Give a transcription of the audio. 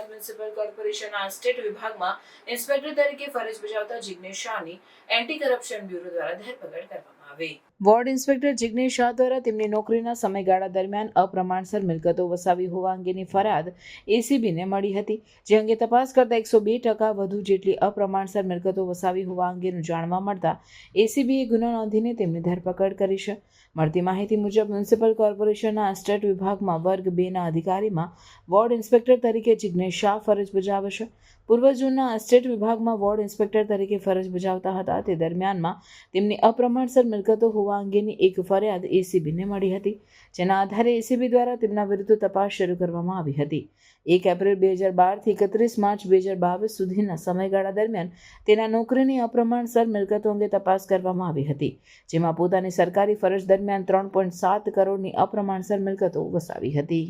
Municipal કોર્પોરેશનના estate વિભાગમાં inspector તરીકે ફરજ બજાવતા જિગ્નેશ શાહની એન્ટી કરપ્શન બ્યુરો દ્વારા ધરપકડ કરવામાં આવી. વોર્ડ ઇન્સ્પેક્ટર જિગ્નેશ શાહ દ્વારા તેમની નોકરીના સમયગાળા દરમિયાન અપ્રમાણસર મિલકતો વસાવી હોવા અંગેની ફરિયાદ એસીબીને મળી હતી. જે અંગે તપાસ કરતા એકસો બે ટકા વધુ જેટલી અપ્રમાણસર મિલકતો વસાવી હોવા અંગેનું જાણવા મળતા એસીબીએ ગુનો નોંધીને તેમની ધરપકડ કરી છે. મળતી માહિતી મુજબ મ્યુનિસિપલ કોર્પોરેશનના સ્ટેટ વિભાગમાં વર્ગ બેના અધિકારીમાં વોર્ડ ઇન્સ્પેક્ટર તરીકે જિગ્નેશ શાહ ફરજ બજાવે છે. પૂર્વ જૂનના સ્ટેટ વિભાગમાં વોર્ડ ઇન્સ્પેક્ટર તરીકે ફરજ બજાવતા હતા. તે દરમિયાનમાં તેમની અપ્રમાણસર મિલકતો હોવા અંગેની એક ફરિયાદ એસીબીને મળી હતી, જેના આધારે એસીબી દ્વારા તેમના વિરુદ્ધ તપાસ શરૂ કરવામાં આવી હતી. એક એપ્રિલ બે હજાર બારથી એકત્રીસ માર્ચ બે હજાર બાવીસ સુધીના સમયગાળા દરમિયાન તેના નોકરીની અપ્રમાણસર મિલકતો અંગે તપાસ કરવામાં આવી હતી, જેમાં પોતાની સરકારી ફરજ દરમિયાન ત્રણ પોઈન્ટ સાત કરોડની અપ્રમાણસર મિલકતો વસાવી હતી.